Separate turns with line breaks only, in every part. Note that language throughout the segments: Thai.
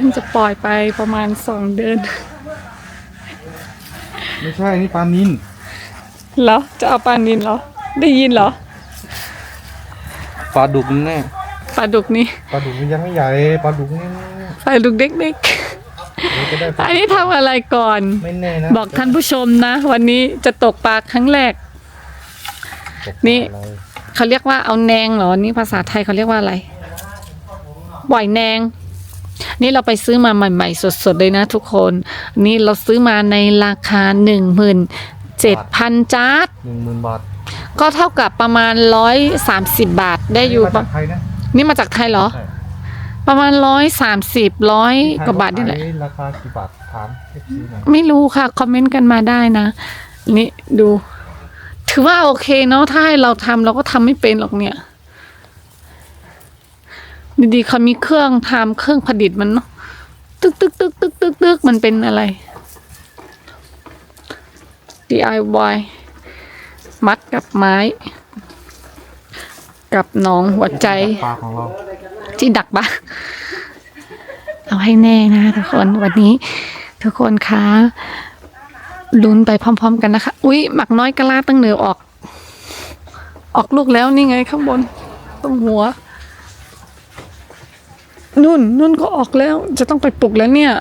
พิ่งจะปล่อยไปประมาณสองเดือน
ไม่ใช่ นี่ปลานิน
เหรอ จะเอาปลานินเหรอ ได้ยินเหรอ
ปลาดุกแน่
ปลาดุกนี่
ปลาดุกมันยังไม่ใหญ่ ปลาดุกนี่
ปลาดุกเด็ก
เดี๋ยวจะได้
ๆอันนี้ทำอะไรก่อน
ไม่แน่นะ
บอกท่านผู้ชมนะ วันนี้จะตกปลาครั้งแรก
ตกปลา
นี่
อะไร
เขาเรียกว่าเอาแนงเหรอ นี่ภาษาไทยเขาเรียกว่าอะไรบ่อยแนง นี่เราไปซื้อมาใหม่ ๆ สดๆเลยนะทุกคน นี่เราซื้อมาในราคาหนึ่งหมื่นเจ็ดพันจาร์ด
หนึ่งหมื่นบาท
ก็เท่ากับประมาณร้อยสามสิบบาทได้อยู่
มา
ปะ
จากไทยนะ
นี่มาจากไทยเหรอ
ใช่
ประมาณร้อยสามสิบร้อยกว่าบาทนี่แหละ
ขยราคากี่บาทถามเอฟซีหน่อย
ไม่รู้ค่ะ คอมเมนต์กันมาได้นะ นี่ดู ถือว่าโอเคเนาะถ้าให้เราทำเราก็ทำไม่เป็นหรอกเนี่ย ดีๆเขามีเครื่องทำเครื่องผลิตมันเนาะตึกตึกตึกตึกตึกตึกมันเป็นอะไร DIY มัดกับไม้ กับหนองหัวใจ
ปลาของเรา
ที่ดักปะเอาให้แน่นะทุกคนวันนี้ ทุกคนคะลุ้นไปพร้อม ๆ กันนะคะ อุ๊ยหมักน้อยกะลาตั้งเหนือออก ออกลูกแล้วนี่ไงข้างบน ตรงหัว นุ่นนุ่นก็ออกแล้ว จะต้องไปปลุกแล้วเนี่ย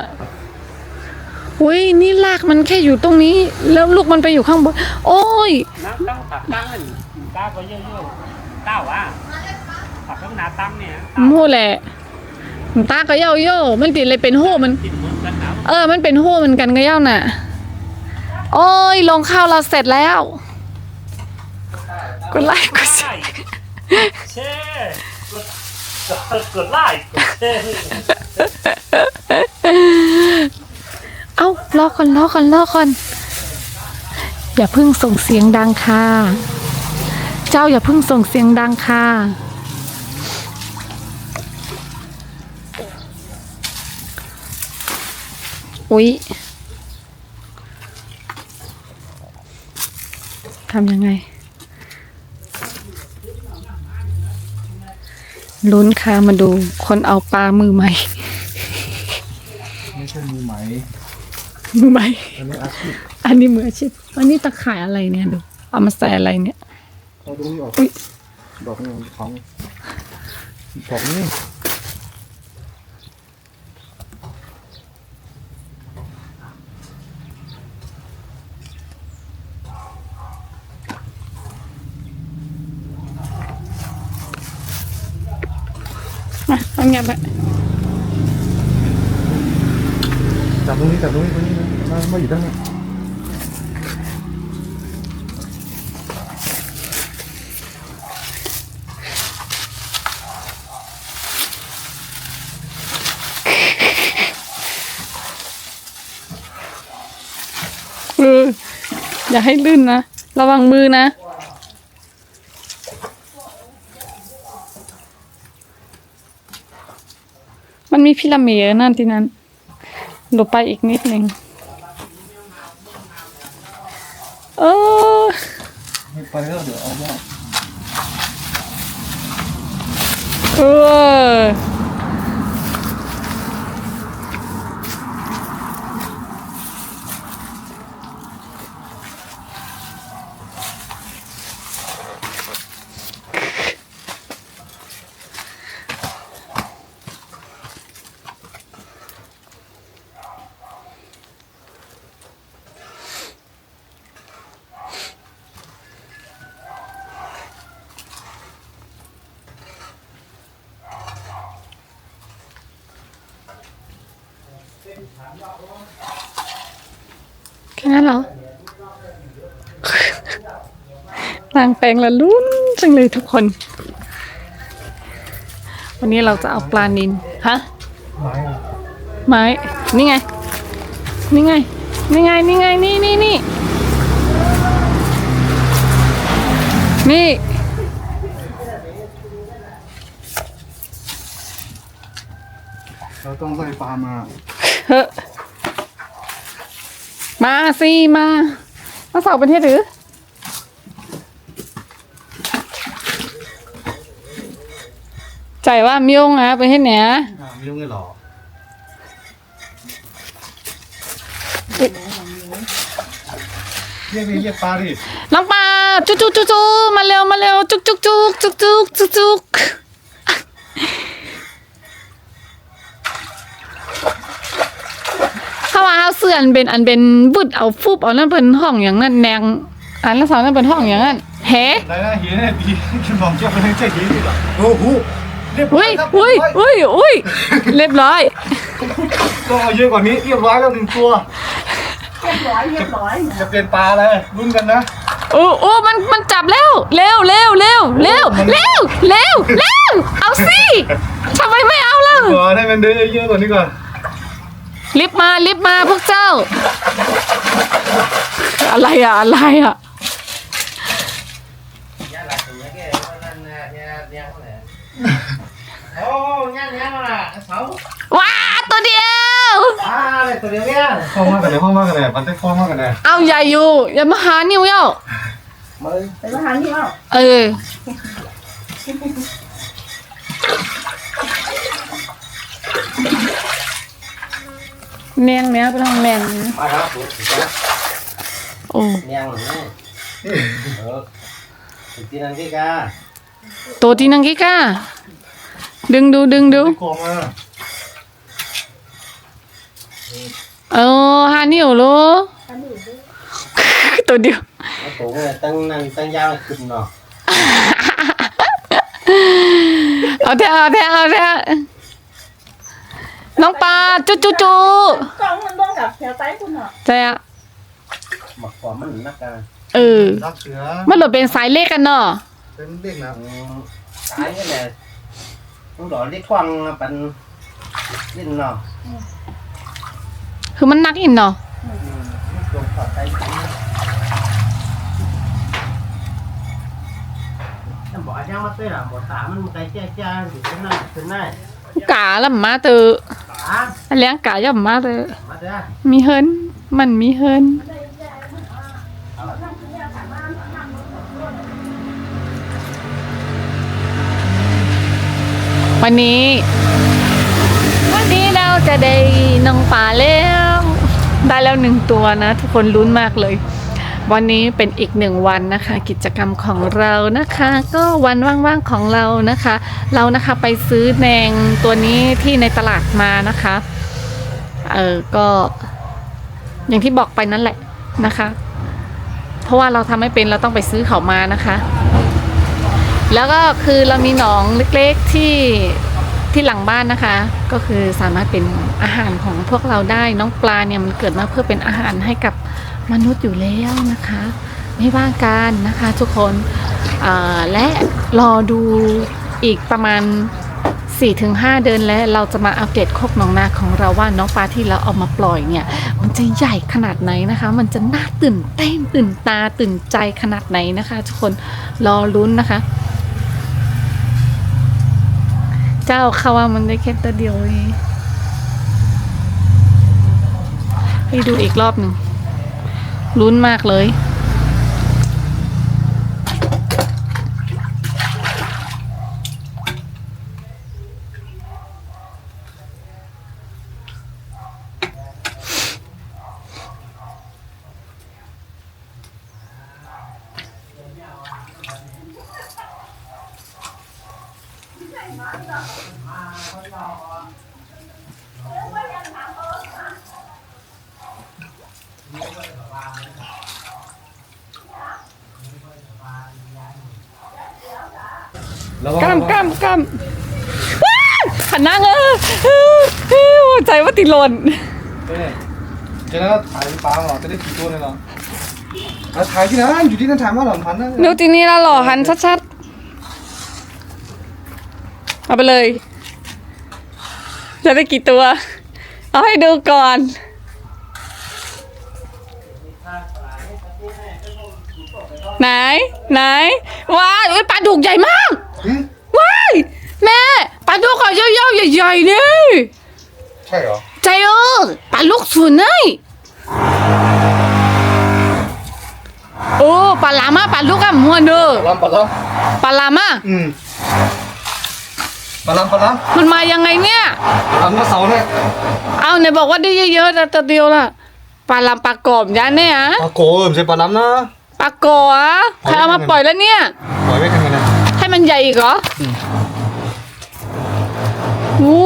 อุ้ยนี่ลากมันแค่อยู่ตรงนี้ แล้วลูกมันไปอยู่ข้างบนโอ้ย
น้ำตั้งผักตั้งนั่นก้าวก็เยอะๆก้าวอะผักข้างหน้าตั้งเนี่ย
มู่แหละมันตาก็เย่าโย่มันติดเลยเป็นโหมัน
ติดเหมือนกันนะ
เออ มันเป็นหู้เหมือนกันก็เย่าน่ะ โอ้ยลงข้าวเราเสร็จแล้วกดไลค์กดแชร์
เช่ กดไลค์กดแชร์
เอ้ารอก่อนรอก่อนรอก่อนอย่าเพิ่งส่งเสียงดังค่ะ เจ้าอย่าเพิ่งส่งเสียงดังค่ะ อุ๊ยทำยังไง ลุ้นค่ะมาดูคนเอาปลามือใหม่
ไม่ใช่มือไหม
มือใหม่
อันนี้อาชีพ
อันนี้มืออาชีพอันนี้ตะข่ายอะไรเนี่ยดู เอามาใส่อะไรเนี่ย
เอาตรงนี้ออก
อุ๊ย
ดอกนี้ของดอกนี้
มาเอาเงียบไป
จับตรงนี้จับตรงนี้ตรงนี้นะมามาอยู่ด้านนี้
เอออย่าให้ลื่นนะ ระวังมือนะ มันมีพิรามิดนั่นที่นั้นหลบไปอีกนิดหนึ่งเออ
ไม่ไปแล้วเดี๋ยวเอาหม้อ
เออ แค่นั้นเหรอนางแปลงละลุ้นจังเลยทุกคน วันนี้เราจะเอาปลานินฮะ
ไม้อะ
ไม้นี่ไง นี่ไง นี่ไง นี่ไง นี่นี่นี่นี่
เราต้องไล่ปลามา
เฮ้มาสิมามาสอบประเทศหรือ ใจว่ามิ้งนะประเทศเนี้ย
มิ้งไงหรอเรียกเรียกปลาดิ
น้องปลาจุ๊กจุ๊กจุ๊กจุ๊กมาเร็วมาเร็วจุ๊กจุ๊กจุ๊กจุ๊กจุ๊กจุ๊ก อาเสื่อนเป็นอันเป็นบุดเอาฟุบเอานั่นเป็นห้องอย่างนั้นแนงอันละสองนั่นเป็นห้องอย่างนั้นเฮ้
ได้ได้เห็นได้ดีกินหมองเจ้าไปให้เจ๊ดีดีกว่าโอ้โหเรียบร้
อุ้
อย
ย
ครับ
อุ้ยอุ้ยอุ้ยเรียบร้อย
ต้องเอาเยอะกว่านี้เรียบร้อยแล้วหนึ่งตัว
เรียบร้อยเรียบร้อย
จะเปลี่ยนปลาอะไรรุ่นกันนะ
โอ้โอ้มันมันจับแล้วเร็วเร็วเร็วเร็วเร็วเร็วเร็วเอาสิทำไมไม่เอาล่ะ
ขอให้มันเดินเยอะๆกว่านี้ก่อน
รีบมารีบมาพวกเจ้า อะไรอะ อะไรอะ
โอ้ยางยางล่ะเสา
ว้าตัวเดียว
อ่าเลยตัวเดียวเนี่ย
ห้องมากกันเลยห้องมากกันเลยมันได้ห้องมากกันเลย
เอาใหญ่อยู่อย่ามาหานิ้วเย้า
มือ
ไปมาหาที่เอา
เออ แนงเนี้ยไปทางแนง
มาครับผม
โอ้
ยางนี่เออสุดที่นั่นที่กา
ตัวที่นังกิก้าดึงดูดึงดู
ได้กองมา
เออหานิ้วโล
อันนี้ดู
ตัวเดียว
เอาตัวเนี่ยตั้งนั่งตั้งยาวขึ้นเนาะ
เอาแท้เอาแท้เอาแท้ น้องปลาจุจุจุ
กล้องมันบ้องกับแถวใต้คุณเหรอ
ใจอะ
หมักความมันนักการ
เออ
รักเสือ
มันหลดเป็นสายเลขกันเนาะ
เป็นเด็กนะ
ตายนี่แหละต้องรอเรียกกว้างเป็นลิ้นเนาะ
คือมันนักอินเนาะ
ตัวขอใจฉันบอกอาจารย์มาเต้นอะบอกตามันไกลแจ้จ้าอยู่ที่นั่นที่นั่น
กาละมาเตอ
ตา
อันเลี้ยงกาย่ำมาเตอ
มาเด้อ
มีเฮินมันมีเฮินวันนี้ วันนี้เราจะได้น้องป่าแล้ว ได้แล้วหนึ่งตัวนะ ทุกคนลุ้นมากเลย วันนี้เป็นอีกหนึ่งวันนะคะ กิจกรรมของเรานะคะ ก็วันว่างๆของเรานะคะ เรานะคะไปซื้อแนงตัวนี้ที่ในตลาดมานะคะเออก็อย่างที่บอกไปนั่นแหละนะคะ เพราะว่าเราทำไม่เป็นเราต้องไปซื้อเขามานะคะ แล้วก็คือเรามีหนองเล็กๆที่ที่หลังบ้านนะคะ ก็คือสามารถเป็นอาหารของพวกเราได้น้องปลาเนี่ยมันเกิดมาเพื่อเป็นอาหารให้กับ มนุษย์อยู่แล้วนะคะ ไม่ว่ากันนะคะ ทุกคนและรอดูอีกประมาณ 4-5 เดือนแล้วเราจะมาอัปเดตโคกหนองนาของเราว่าน้องปลาที่เราเอามาปล่อยเนี่ย มันจะใหญ่ขนาดไหนนะคะ มันจะน่าตื่นเต้นตื่นตาตื่นใจขนาดไหนนะคะ ทุกคนรอลุ้นนะคะ เจ้าเขาว่ามันได้แค่ตัวเดียวเองไปดูอีกรอบหนึ่ง ลุ้นมากเลย
แล้วก็
กำกำกำว้าวหันหน้าเออเออเออหัวใจว่าติดหล่น
เนี่ยจะได้ถ่ายปลาหรอจะได้กี่ตัวเลยเหรอเอาถ่ายที่นั่นอยู่ที่นั่นถ่ายมาหล่อนพันนะ
ดูทีนี้ละหล่อหันชัดๆเอาไปเลยจะได้กี่ตัว เอาให้ดูก่อนไหนไหนว้ายอุ๊ยปลาดุกใหญ่มาก
หึ
ว้าย แม่ปลาดุกเขาเยาวๆ ใหญ่ๆเนี่ย
ใช่เหรอ
ใจเออปลาลูกสุนไงโอ้ปลาลามาปลาลูกอะมัวเนอะ
ปลาลำปลาล
ปลาลามาำ
อืมปลาลำปลาล
มันมายังไงเนี่ยำ
ปลาลำมาเสาเนี่ย
เอาไหนบอกว่าได้เยอะๆแต่ตัวเดียวล่ะปลาลำปลากรอบยะเนี่ยอะ
ปลาโกไม่ใช่ปลาล้ำนะ
ปลากรอบอะใครเอามาปล่อยแล้วเนี่ย
ปล่อยไว้ทำไงนะ
ให้มันใหญ่อีกเหรออ โอ้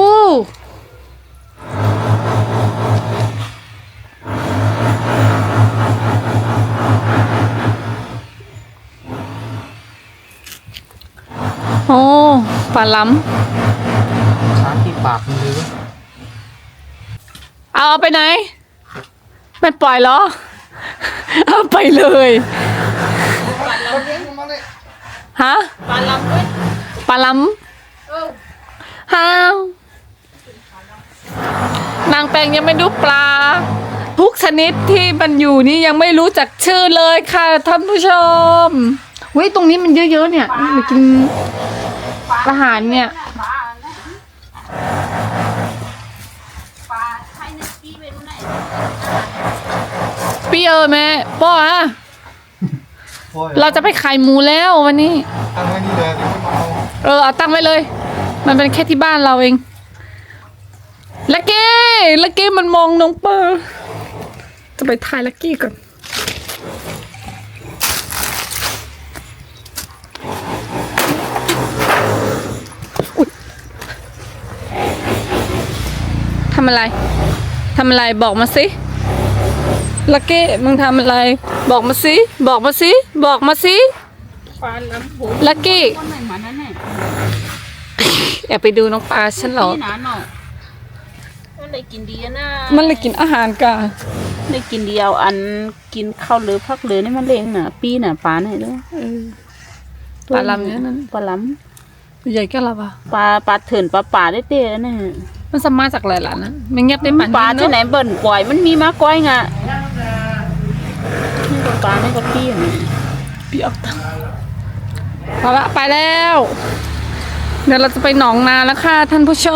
โอ้ปลาล้
ช้างที่ปากมันเลยเว้ยำ
เอาเอาไปไหน ไม่ปล่อยเหรอ เอาไปเลยฮะ
ปลาลำด้วย
ปลาล้
เออำ
ฮ้าวนางแปงยังไม่รู้ปลา ทุกชนิดที่มันอยู่นี่ยังไม่รู้จักชื่อเลยค่ะท่านผู้ชมเฮ้ยตรงนี้มันเยอะๆเนี่ยมากินอาหารเนี่ย
ปลาเนี่ยปลาไทยนึกกี้ไปดูไหน
พี่เออแม่ป้ออะ
ปล่อย
เราจะไปขายหมูแล้ววันนี้
ตั้งไว้นี่เลยเดี๋ยวมันมาเอา
เออเอาตั้งไว้เลย มันเป็นแค่ที่บ้านเราเองลักกี้ลักกี้มันมองน้องเปอร์จะไปถ่ายลักกี้ก่อนอุ๊ยทำอะไร ทำอะไรบอกมาสิลักกี้มึงทำอะไร บอกมาสิ บอกมาสิ บอกมาสิ
ปลาลำโห
ลักกี้
คนไหนมานั่นน่ะ
แอบไปดูน้องปลาฉันเหรอ
นี่นะเนาะมันเลยกินดีอะนะ
มันเลยกินอาหารกะ
ได้กินเดียวอันกินข้าวเหลือพักเหลือนี่มันเลี้ยงน่ะ ปีน่ะปลาไหนด้วย
ปลาลำเนี่ยนั่น
ปลาล
ใหญ่ก็ละปะำ
ปลาปลาเถื่อนปลาป่าได้เต้น่ะ
มันสามารถจากหลายหลานนะไม่เงียบได้ปัน
ปลาที่ไหน
เนอะ
เบิ่นกวอยมันมีมาก้อยงะนี่ก็ปลานี่ก็ปี้อย่างนี้
พี่เอาตังค์เอาละไปแล้ว เดี๋ยวเราจะไปหนองนาแล้วค่ะท่านผู้ช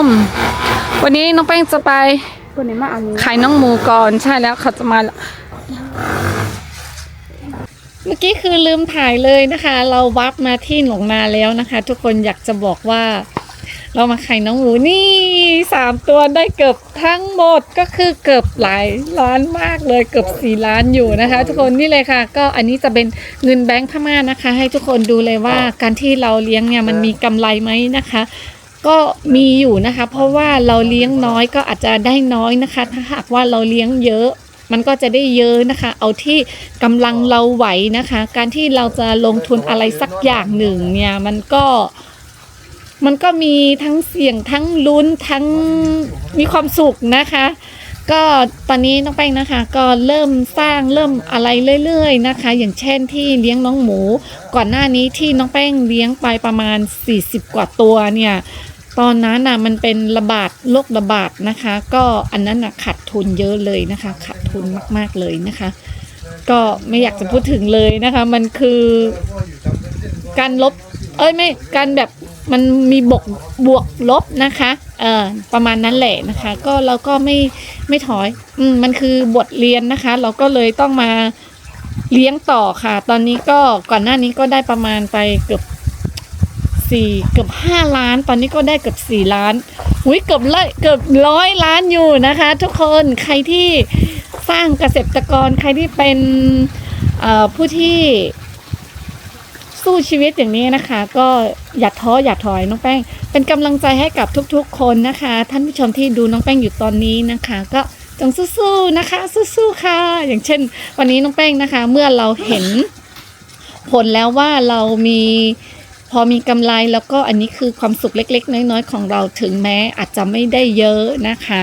ม วันนี้น้องแป้งจะไป
คนนี้มาเอามือ
ขายน้องหมูก่อนใช่แล้วเขาจะมาแล้วเมื่อกี้คือลืมถ่ายเลยนะคะ เราวับมาที่หนองนาแล้วนะคะ ทุกคนอยากจะบอกว่า เรามาขายน้องหมูนี่สามตัวได้เกือบทั้งหมดก็คือเกือบหลายล้านมากเลยเกือบสี่ล้านอยู่นะคะ ทุกคนนี่เลยค่ะ ก็อันนี้จะเป็นเงินแบงค์พม่านะคะ ให้ทุกคนดูเลยว่าการที่เราเลี้ยงเนี่ยมันมีกำไรไหมนะคะ ก็มีอยู่นะคะ เพราะว่าเราเลี้ยงน้อยก็อาจจะได้น้อยนะคะ ถ้าหากว่าเราเลี้ยงเยอะมันก็จะได้เยอะนะคะ เอาที่กำลังเราไหวนะคะ การที่เราจะลงทุนอะไรสักอย่างหนึ่งเนี่ยมันก็ มันก็มีทั้งเสี่ยงทั้งลุ้นทั้งมีความสุขนะคะ ก็ตอนนี้น้องแป้งนะคะ ก็เริ่มสร้างเริ่มอะไรเรื่อย ๆ นะคะ อย่างเช่นที่เลี้ยงน้องหมู ก่อนหน้านี้ที่น้องแป้งเลี้ยงไปประมาณ 40 กว่าตัวเนี่ยตอนนั้นน่ะมันเป็นระบาดโรคระบาดนะคะ ก็อันนั้นน่ะขาดทุนเยอะเลยนะคะขาดทุนมากๆเลยนะคะ ก็ไม่อยากจะพูดถึงเลยนะคะ มันคือการลบ เอ้ยไม่การแบบ มันมีบวกบวกลบนะคะเออประมาณนั้นแหละนะคะ ก็เราก็ไม่ไม่ถอยอืมมันคือบทเรียนนะคะ เราก็เลยต้องมาเลี้ยงต่อค่ะ ตอนนี้ก็ก่อนหน้านี้ก็ได้ประมาณไปเกือบสี่เกือบห้าล้าน ตอนนี้ก็ได้เกือบสี่ล้านอุ้ยเกือบเลยเกือบร้อยล้านอยู่นะคะ ทุกคนใครที่สร้างเกษตรกรใครที่เป็นอ่อผู้ที่ สู้ชีวิตอย่างนี้นะคะ ก็อย่าท้ออย่าถอยน้องแป้ง เป็นกำลังใจให้กับทุกๆ คนนะคะ ท่านผู้ชมที่ดูน้องแป้งอยู่ตอนนี้นะคะ ก็จงสู้ๆนะคะ สู้ๆค่ะ อย่างเช่น วันนี้น้องแป้งนะคะ เมื่อเราเห็นผลแล้วว่าเรามีพอมีกำไรแล้วก็อันนี้คือความสุขเล็ก ๆ น้อยๆของเราถึงแม้อาจจะไม่ได้เยอะนะคะ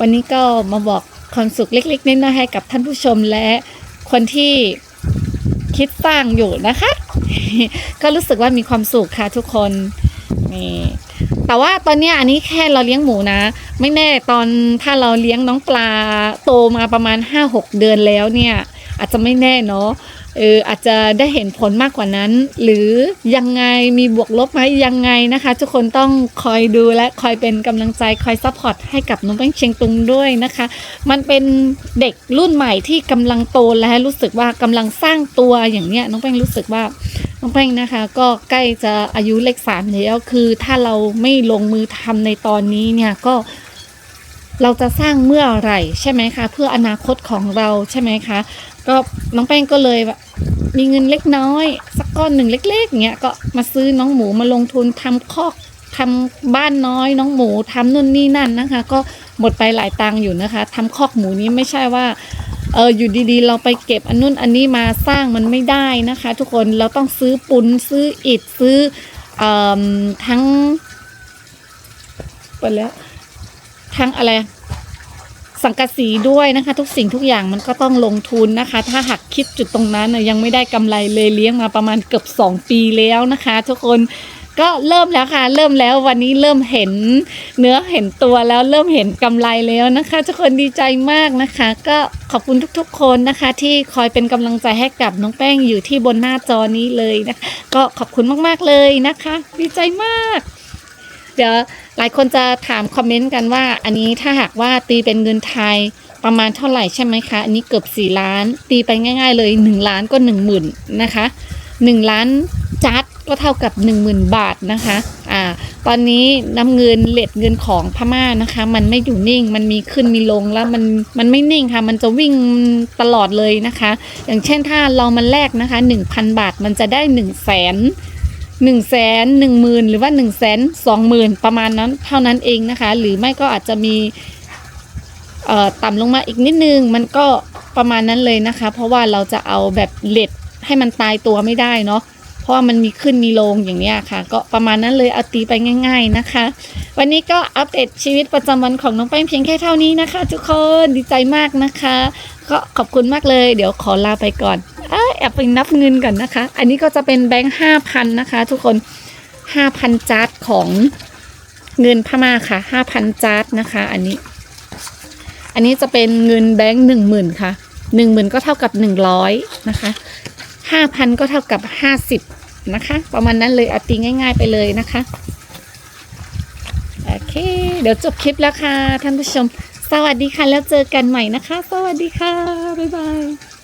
วันนี้ก็มาบอกความสุขเล็ก ๆน้อยๆให้กับท่านผู้ชมและคนที่คิดสร้างอยู่นะคะ ก็รู้สึกว่ามีความสุขค่ะทุกคนนี่แต่ว่าตอนนี้อันนี้แค่เราเลี้ยงหมูนะ ไม่แน่ตอนถ้าเราเลี้ยงน้องปลาโตมาประมาณ 5-6 เดือนแล้วเนี่ย อาจจะไม่แน่เนาะ เอออาจจะได้เห็นผลมากกว่านั้น หรือยังไงมีบวกลบไหมยังไงนะคะ ทุกคนต้องคอยดูและคอยเป็นกำลังใจคอยซัพพอร์ตให้กับน้องแป้งเชียงตุงด้วยนะคะ มันเป็นเด็กรุ่นใหม่ที่กำลังโตและรู้สึกว่ากำลังสร้างตัวอย่างเนี้ยน้องแป้งรู้สึกว่าน้องแป้งนะคะก็ใกล้จะอายุเลขสามแล้วคือถ้าเราไม่ลงมือทำในตอนนี้เนี่ยก็เราจะสร้างเมื่อไหร่ใช่ไหมคะ เพื่ออนาคตของเราใช่ไหมคะ ก็น้องแป้งก็เลยแบบมีเงินเล็กน้อย สักก้อนหนึ่งเล็กๆเงี้ยก็มาซื้อน้องหมูมาลงทุนทำคอกทำบ้านน้อยน้องหมูทำนู่นนี่นั่นนะคะ ก็หมดไปหลายตังค์อยู่นะคะทำคอกหมูนี้ไม่ใช่ว่าเอออยู่ดีๆ เราไปเก็บอันนู่นอันนี้มาสร้างมันไม่ได้นะคะ ทุกคนเราต้องซื้อปุนซื้ออิฐซื้อเอทั้งไปแล้วทั้งอะไร สังกะสีด้วยนะคะ ทุกสิ่งทุกอย่างมันก็ต้องลงทุนนะคะ ถ้าหักคิดจุดตรงนั้นยังไม่ได้กำไรเลยเลี้ยงมาประมาณเกือบ 2 ปีแล้วนะคะ ทุกคนก็เริ่มแล้วค่ะ เริ่มแล้ววันนี้เริ่มเห็นเนื้อเห็นตัวแล้วเริ่มเห็นกำไรแล้วนะคะ ทุกคนดีใจมากนะคะ ก็ขอบคุณทุกๆ คนนะคะ ที่คอยเป็นกำลังใจให้กับน้องแป้งอยู่ที่บนหน้าจอนี้เลยนะก็ขอบคุณมากๆเลยนะคะ ดีใจมาก เดี๋ยว หลายคนจะถามคอมเมนต์กันว่า อันนี้ถ้าหากว่าตีเป็นเงินไทยประมาณเท่าไหร่ใช่ไหมคะ อันนี้เกือบ 4 ล้าน ตีไปง่าย ๆ เลย 1 ล้านก็ 1 0,000นะคะ 1 ล้านจัดก็เท่ากับ 10,000 บาทนะคะอ่าตอนนี้น้ำเงินเลทเงินของพม่านะคะ มันไม่อยู่นิ่งมันมีขึ้นมีลงแล้วมันมันไม่นิ่งค่ะ มันจะวิ่งตลอดเลยนะคะ อย่างเช่นถ้าเรามันแลกนะคะ 1,000 บาทมันจะได้ 1 0 0 0 0แสนหนึ่งแสนหนึ่งหมื่นหรือว่าหนึ่งแสนสองหมื่นประมาณนั้นเท่านั้นเองนะคะ หรือไม่ก็อาจจะมีต่ำลงมาอีกนิดนึง มันก็ประมาณนั้นเลยนะคะ เพราะว่าเราจะเอาแบบเลดให้มันตายตัวไม่ได้เนาะเพราะว่ามันมีขึ้นมีลงอย่างนี้ค่ะ ก็ประมาณนั้นเลยเอาตีไปง่าย ๆนะคะ วันนี้ก็อัปเดตชีวิตประจำวันของน้องแป้งเพียงแค่เท่านี้นะคะ ทุกคนดีใจมากนะคะ ก็ขอบคุณมากเลย เดี๋ยวขอลาไปก่อน แอบไปนับเงินก่อนนะคะ อันนี้ก็จะเป็นแบงค์ห้าพันนะคะ ทุกคนห้าพันจาร์ดของเงินพม่าค่ะห้าพันจาร์ดนะคะ อันนี้ อันนี้จะเป็นเงินแบงค์หนึ่งหมื่นค่ะหนึ่งหมื่นก็เท่ากับหนึ่งร้อยนะคะห้าพันก็เท่ากับห้าสิบนะคะ ประมาณนั้นเลยเอาตีง่าย ๆ ไปเลยนะคะโอเค เดี๋ยวจบคลิปแล้วค่ะท่านผู้ชม สวัสดีค่ะแล้วเจอกันใหม่นะคะ สวัสดีค่ะ บ๊ายบาย